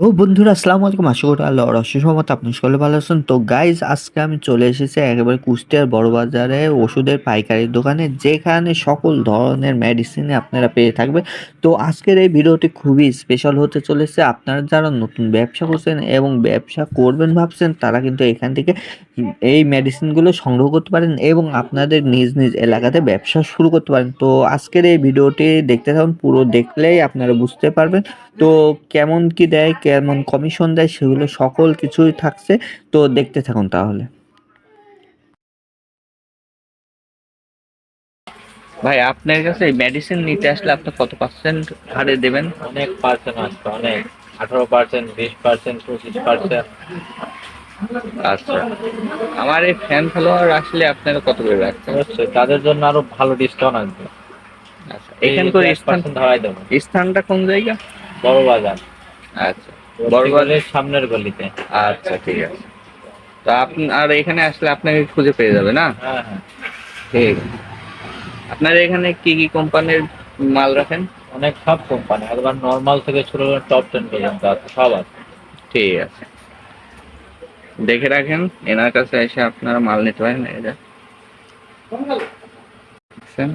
ও বন্ধুরা, আসসালামু আলাইকুম। আশা করি আল্লাহ সহমত আপনি সকলে ভালো আছেন। তো গাইজ আজকে আমি চলে এসেছি একেবারে কুষ্টিয়ার বড় বাজারে ওষুধের পাইকারি দোকানে, যেখানে সকল ধরনের মেডিসিন আপনারা পেয়ে থাকবে তো আজকের এই ভিডিওটি খুবই স্পেশাল হতে চলেছে। আপনারা যারা নতুন ব্যবসা করছেন এবং ব্যবসা করবেন ভাবছেন, তারা কিন্তু এখান থেকে এই মেডিসিনগুলো সংগ্রহ করতে পারেন এবং আপনাদের নিজ নিজ এলাকাতে ব্যবসা শুরু করতে পারেন। তো আজকের এই ভিডিওটি দেখতে থাকুন, পুরো দেখলেই আপনারা বুঝতে পারবেন। তো কেমন কি দেয় কেমন কমিশন দেয় সেগুলো সকল কিছুই থাকছে। তো দেখতে থাকুন তাহলে। ভাই আপনার কাছে মেডিসিন নিতে আসলে আপনি কত পার্সেন্ট হারে দেবেন? অনেক পার্সেন্ট আসবে অনেক। আঠারো পার্সেন্ট বিশ পার্সেন্ট পঁচিশ পার্সেন্ট আচ্ছা। আমার এই ফ্যান ফলোয়ার আসলে আপনারা কত করে রাখছেন অবশ্যই তাদের জন্য আরও ভালো ডিসকাউন্ট আসবে। আচ্ছা এখানকার স্থান পার্সেন্ট ধরাই দেবো। স্থানটা কোন জায়গা? বড় বাজার আচ্ছা। বড় সামনের গলিতে। আচ্ছা ঠিক আছে। তো আপনি আর এখানে আসলে আপনাকে খুঁজে পেয়ে যাবে না? হ্যাঁ হ্যাঁ। ঠিক আছে। আপনার এখানে কি কি কোম্পানির মাল রাখেন? অনেক সব কোম্পানি একবার নর্মাল থেকে শুরু করে টপ টেন পর্যন্ত আছে সব আছে। ঠিক আছে। দেখে রাখেন এনার কাছে এসে আপনারা মাল নিতে পারেন এই যে। দেখছেন?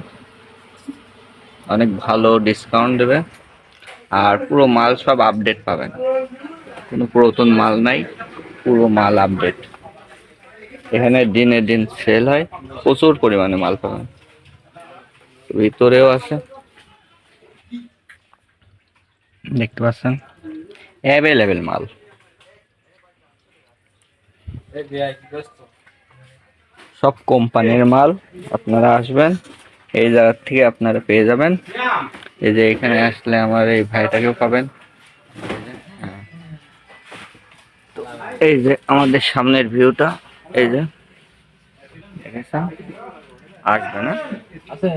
অনেক ভালো ডিসকাউন্ট দেবে। আর পুরো মাল সব আপডেট পাবেন। কোনো পুরাতন মাল নাই, পুরো মাল আপডেট এখানে দিনে দিন সেল হয়, প্রচুর পরিমাণে মাল পাবেন। ভিতরেও আছে। দেখতে পাচ্ছেন? অ্যাভেলেবেল মাল। সব কোম্পানির মাল, আপনারা আসবেন। এই জায়গার থেকে আপনারা পেয়ে যাবেন। এই যে এখানে আসলে আমার এই ভাইটাকেও পাবেন। এই যে আমাদের সামনের ভিউটা এই যে। আসবে না? আছে।